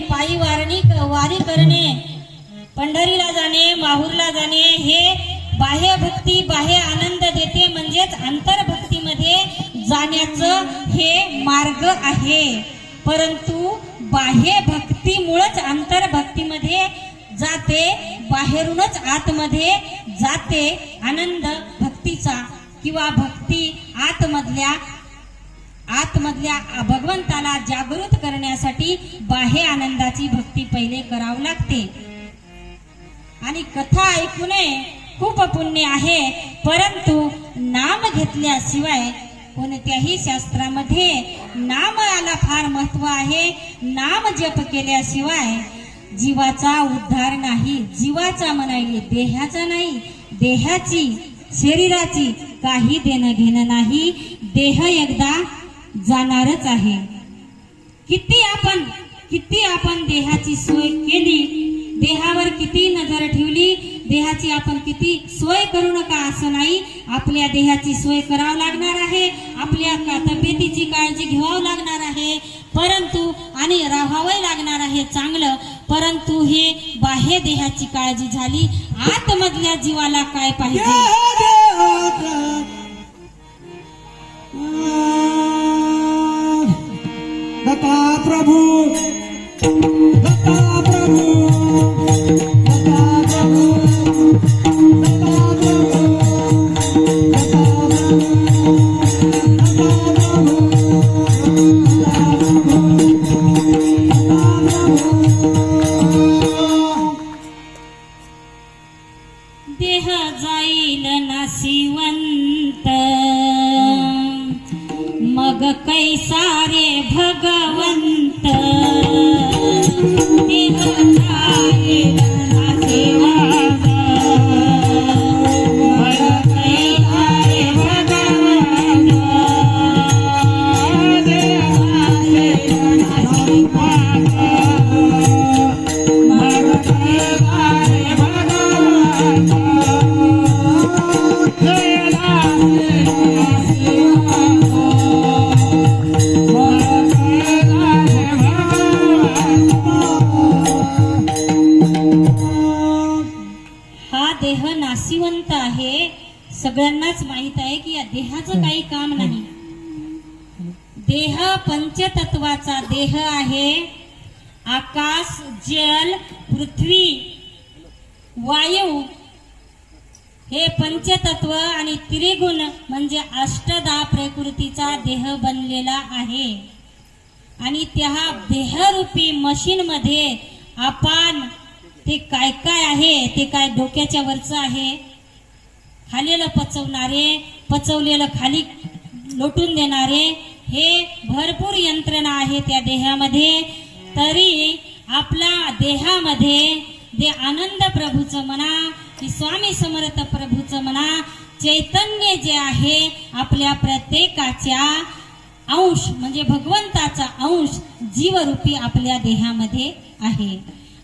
पायी वारणी वारी करणे पंढरीला जाणे माहूरला जाणे हे बाह्य भक्ती बाह्य आनंद देते म्हणजेच अंतर्भक्तीमध्ये जाण्याचं हे मार्ग आहे. परंतु बाह्य भक्तीमुळेच अंतर्भक्तीमध्ये जाते बाहेरूनच आतमध्ये जाते आनंद भक्तीचा किंवा भक्ती आतमधल्या आतमधल्या भगवंताला जागृत करण्यासाठी बाह्य आनंदाची भक्ती पहिले करावं लागते. आणि कथा ऐकूने खूप पुण्य आहे परंतु नाम घेतल्याशिवाय कोणत्याही शास्त्रामध्ये नामाला फार महत्त्व आहे. नाम जप केल्याशिवाय जीवाचा उद्धार नाही जीवाचा म्हणायले देहाचा नाही देहाची शरीराची काही देणं घेणं नाही. देह एकदा जाणारच आहे. किती आपण किती आपण देहाची सोय केली देहावर किती नजर ठेवली देहाची आपण किती सोय करू नका असं नाही. आपल्या देहाची सोय करावं लागणार आहे आपल्या का- तब्येतीची काळजी घ्यावं लागणार आहे. परंतु आणि राहावं लागणार आहे चांगलं. परंतु हे बाह्य देहाची काळजी झाली आतमधल्या जीवाला काय पाहिजे? देह जाईल नाशिवंत मग कैसारे भगवंत देह जाईल आकाश जल पृथ्वी वायू हे पंचतत्व आणि त्रिगुण म्हणजे अष्टदा प्रकृतीचा देह बनलेला आहे. आणि त्या देहरूपी मशीन मध्ये आपण ते काय काय आहे ते काय डोक्याच्या वरचं आहे? खालेलं पचवणारे पचवलेलं खाली लोटून देणारे हे भरपूर यंत्रणा आहे त्या देहामध्ये. तरी आपल्या देहामध्ये दे आनंद प्रभूचं म्हणा स्वामी समर्थ प्रभूचं म्हणा चैतन्य जे आहे आपल्या प्रत्येकाच्या अंश म्हणजे भगवंताचा अंश जीवरूपी आपल्या देहामध्ये आहे.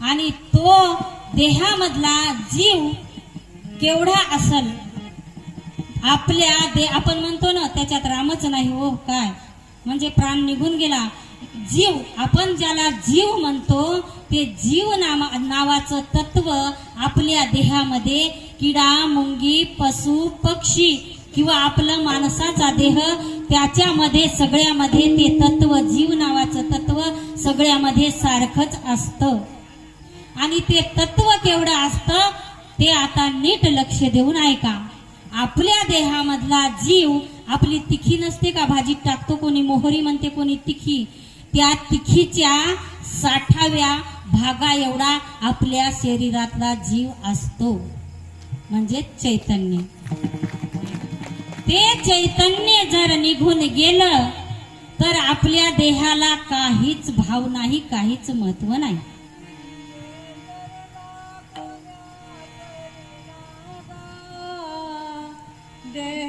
आणि तो देहामधला जीव केवढा असल आपल्या दे आपण म्हणतो ना त्याच्यात रामच नाही हो काय? म्हणजे प्राण निघून गेला जीव आपण ज्याला जीव म्हणतो ते जीव नामा नावाचं तत्व आपल्या देहामध्ये किडा मुंगी पशु पक्षी किंवा आपलं माणसाचा देह त्याच्यामध्ये सगळ्यामध्ये ते तत्व जीव नावाचं तत्व सगळ्यामध्ये सारखंच असतं. आणि ते तत्व केवढं असतं ते आता नीट लक्ष देऊन ऐका. आपल्या देहामधला जीव आपली तिखी नसते का? भाजीत टाकतो कोणी मोहरी म्हणते कोणी तिखी. त्या तिखीच्या साठाव्या भागा एवढा आपल्या शरीरातला जीव असतो म्हणजे चैतन्य ते चैतन्य जर निघून गेलं तर आपल्या देहाला काहीच भाव नाही काहीच महत्त्व नाही देह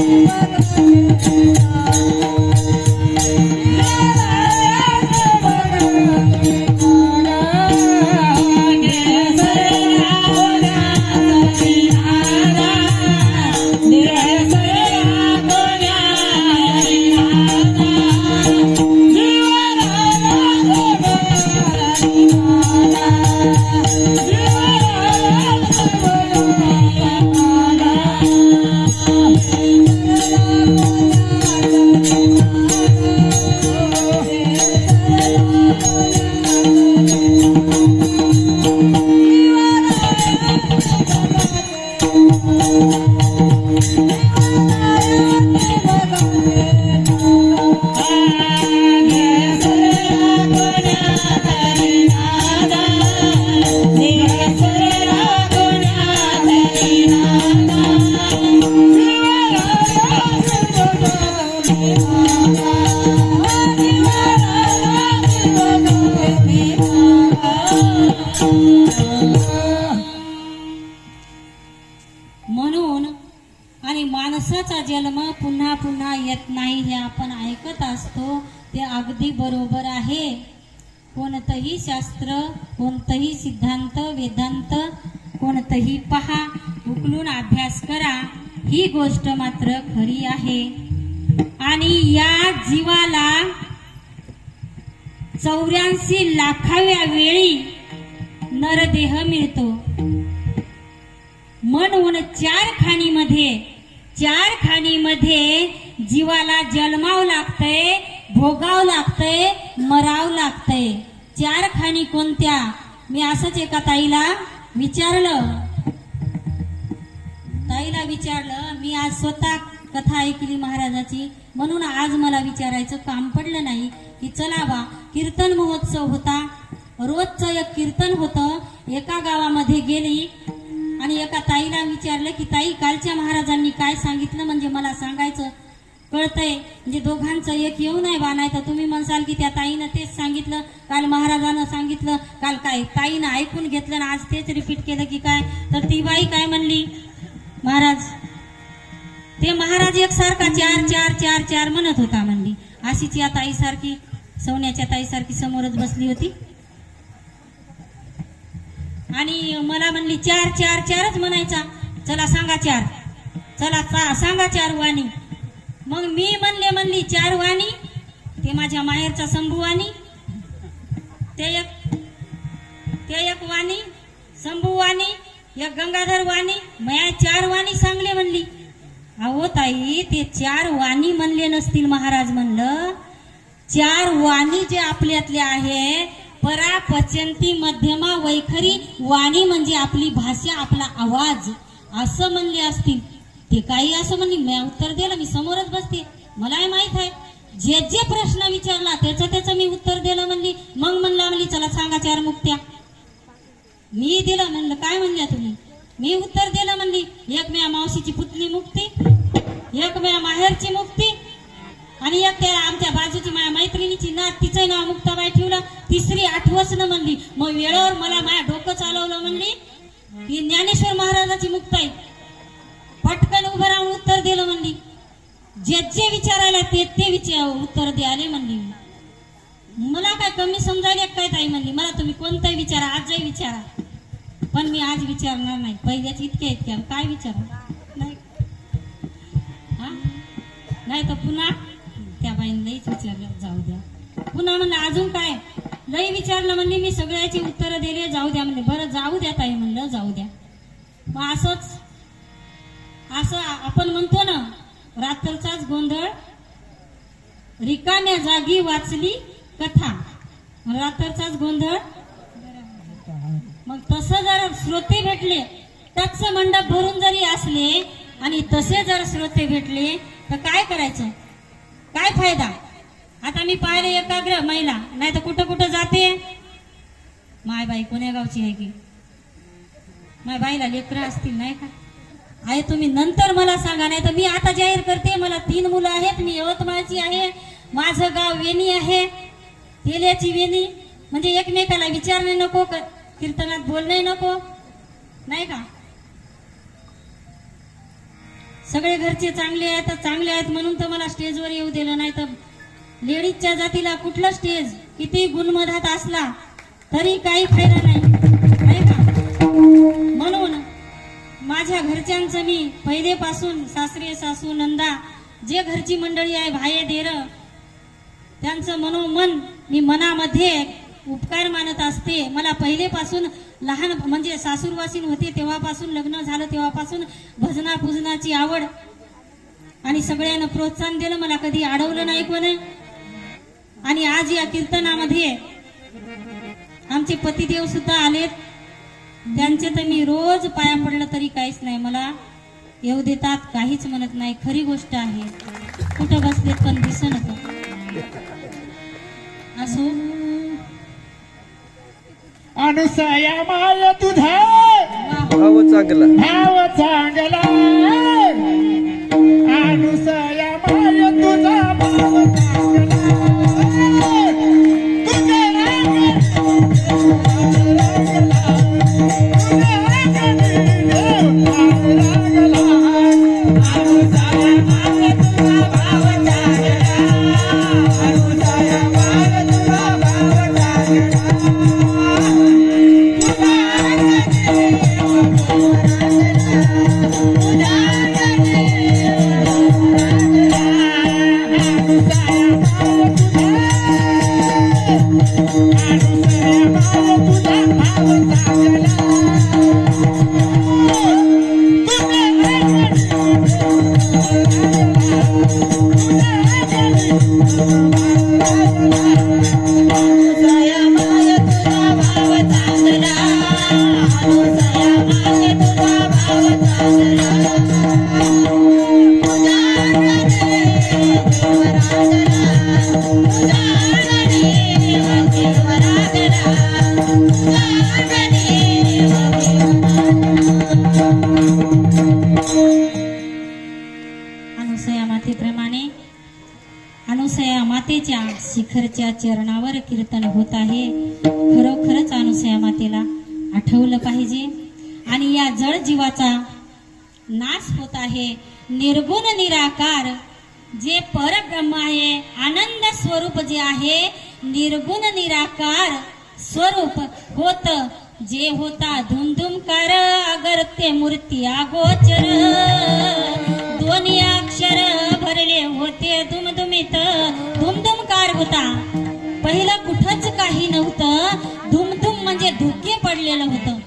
Thank you. म्हणून आणि माणसाचा जन्म पुन्हा पुन्हा येत नाही हे आपण ऐकत असतो ते अगदी बरोबर आहे. कोणतंही शास्त्र कोणतंही सिद्धांत वेदांत कोणतंही पहा उकलून अभ्यास करा ही गोष्ट मात्र खरी आहे. आणि या जीवाला चौऱ्याऐंशी लाखाव्या वेळी नरदेह मिळतो. म्हणून चार खाणीमध्ये चार खाणीमध्ये जीवाला जन्मावं लागतंय भोगावं लागतंय मरावं लागतंय. चार खाणी कोणत्या? मी असंच एका ताईला विचारलं. ताईला विचारलं मी आज स्वतः कथा ऐकली महाराजाची. म्हणून आज मला विचारायचं काम पडलं नाही की चला बा कीर्तन महोत्सव होता. रोजचं एक कीर्तन होतं. एका गावामध्ये गेली आणि एका ताईला विचारलं की ताई कालच्या महाराजांनी काय सांगितलं? म्हणजे मला सांगायचं कळतंय. म्हणजे दोघांचं एक येऊ नये बा नाही तर तुम्ही म्हणसाल की त्या ताईनं तेच सांगितलं. काल महाराजानं सांगितलं. काल काय? ताईनं ऐकून घेतलं आणि आज तेच रिपीट केलं की काय? तर ती बाई काय म्हणली? महाराज ते महाराज एकसारखा चार चार चार चार म्हणत होता म्हणली. अशीच या ताईसारखी सोन्याच्या ताईसारखी समोरच बसली होती. आणि मला म्हणली चार चार चारच म्हणायचा. चला सांगा चार. चला चा सांगा चार वाणी. मग मी म्हणले म्हणली चार वाणी ते माझ्या माहेरचा शंभू वाणी ते एक ते एक वाणी शंभू वाणी एक गंगाधर वाणी मया चार वाणी सांगले म्हणली. अहो ताई ते चार वाणी म्हणले नसतील महाराज म्हणलं. चार वाणी जे आपल्यातले आहे परा पचंती मध्यमा वैखरी वाणी म्हणजे आपली भाषा आपला आवाज. असं म्हणले असतील ते काही असं म्हणली मी उत्तर दिलं मी समोरच बसते. मलाही माहीत आहे. जे जे प्रश्न विचारला त्याचं त्याचं मी उत्तर दिलं म्हणली. मग म्हणलं म्हणली चला सांगा चार मुक्त्या. मी दिलं म्हणलं काय म्हणल्या तुम्ही? मी उत्तर दिलं म्हणली एक म्या मावशीची पुतली मुक्ती एक म्या माहेरची मुक्ती आणि एक त्या आमच्या बाजूची माझ्या मैत्रिणीची ना तिचं नाव मुक्ताबाई ठेवलं तिसरी आठवच न म्हणली. मग वेळेवर मला माझ्या डोकं चालवलं म्हणली. ही ज्ञानेश्वर महाराजाची मुक्ताई. पटकन उभं राहून उत्तर दिलं म्हणली. जे जे विचारायला ते ते विचार उत्तर द्याले म्हणली. मला काय कमी समजायला काय ताई म्हणली. मला तुम्ही कोणताही विचारा आजही विचारा. पण मी आज विचारणार नाही. पहिल्याच इतक्या इतक्या काय विचारा? नाही. नाही तर पुन्हा त्या बाईन लईच विचारलं जाऊ द्या. पुन्हा म्हणलं अजून काय? लई विचारलं म्हणले मी सगळ्याची उत्तरं दिले जाऊ द्या म्हणले. बरं जाऊ द्या ताई म्हणलं जाऊ द्या. मग असंच असं आपण म्हणतो ना रात्रचाच गोंधळ रिकाम्या जागी वाचली कथा. रात्रचाच गोंधळ मग तसं जर श्रोते भेटले टच्च मंडप भरून जरी असले आणि तसे जर श्रोते भेटले तर काय करायचं? काय फायदा? आता मी पाहिले एकाग्र महिला नाही तर कुठं कुठं जाते? माय बाई कोण्या गावची आहे की? माय बाईला लेकरं असतील नाही का? आहे तुम्ही नंतर मला सांगा नाही तर मी आता जाहीर करते मला तीन मुलं आहेत मी यवतमाळची आहे माझं गाव वेणी आहे तेल्याची वेणी. म्हणजे एकमेकाला विचारणे नको क- कीर्तनात बोलणे नको नाही का? सगळे घरचे चांगले आहेत तर चांगले आहेत म्हणून तर मला स्टेजवर येऊ दिलं नाही तर लेडीजच्या जातीला कुठलं स्टेज किती गुणमधात असला तरी काही फायदा नाही. का? म्हणून माझ्या घरच्यांचं मी पहिलेपासून सासरे सासू नंदा जे घरची मंडळी आहे भाये देर त्यांचं मनोमन मी मनामध्ये उपकार मानत असते. मला पहिलेपासून लहान म्हणजे सासूरवासीन होते तेव्हापासून लग्न झालं तेव्हापासून भजना पूजनाची आवड आणि सगळ्यांना प्रोत्साहन दिलं. मला कधी अडवलं नाही कोणी. आणि आज या कीर्तनामध्ये आमचे पतिदेव सुद्धा आलेत. त्यांचे तर मी रोज पाया पडलं तरी काहीच नाही. मला येऊ देतात काहीच म्हणत नाही. खरी गोष्ट आहे. कुठं बसलेत पण दिसत असो. अनुसया माय तुझा. भाव चांगला भाव चांगला अनुसया मातेप्रमाणे अनुसया मातेच्या शिखरच्या चरणावर कीर्तन होत आहे. खरोखरच अनुसया मातेला आठवलं पाहिजे. आणि या जड जीवाचा नाश होत आहे. निर्गुण निराकार जे परब्रह्म आहे आनंद स्वरूप जे आहे निर्गुण निराकार स्वरूप होत. जे होता धुमधुमकार अगर मूर्ती आगोचर दोन्ही अक्षर भरले होते धुमधुमीत. धुमधुमकार होता. पहिलं कुठंच काही नव्हतं. धुमधुम म्हणजे धुके पडलेलं होतं.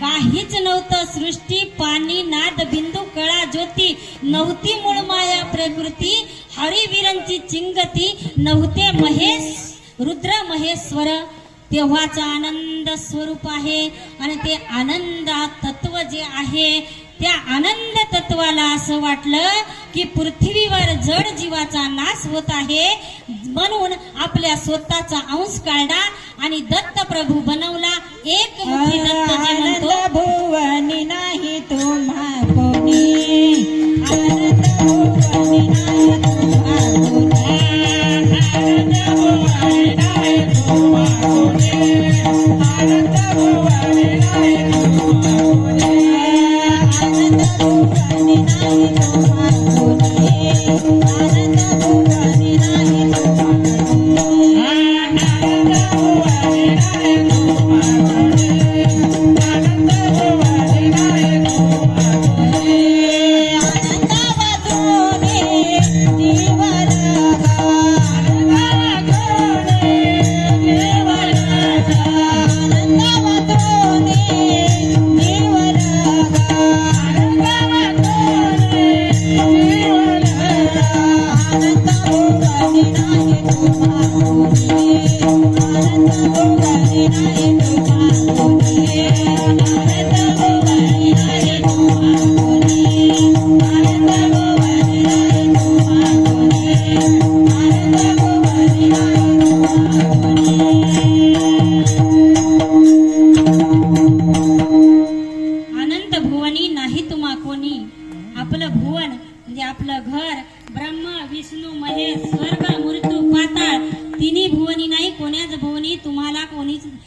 काहीच नव्हतं सृष्टी पाणी नाद बिंदू कळा ज्योती. नव्हती मूळ माया प्रकृती. हरिवीरांची चिंगती. नव्हते महेश रुद्र महेश्वर. तेव्हाचा आनंद स्वरूप आहे आणि ते आनंद तत्व जे आहे त्या आनंद तत्वाला असं वाटलं की पृथ्वीवर जड जीवाचा नाश होत आहे. म्हणून आपल्या स्वतःचा अंश काढला आणि दत्त प्रभू बनवला एक भुवनी नाही तुम्हा कोणी.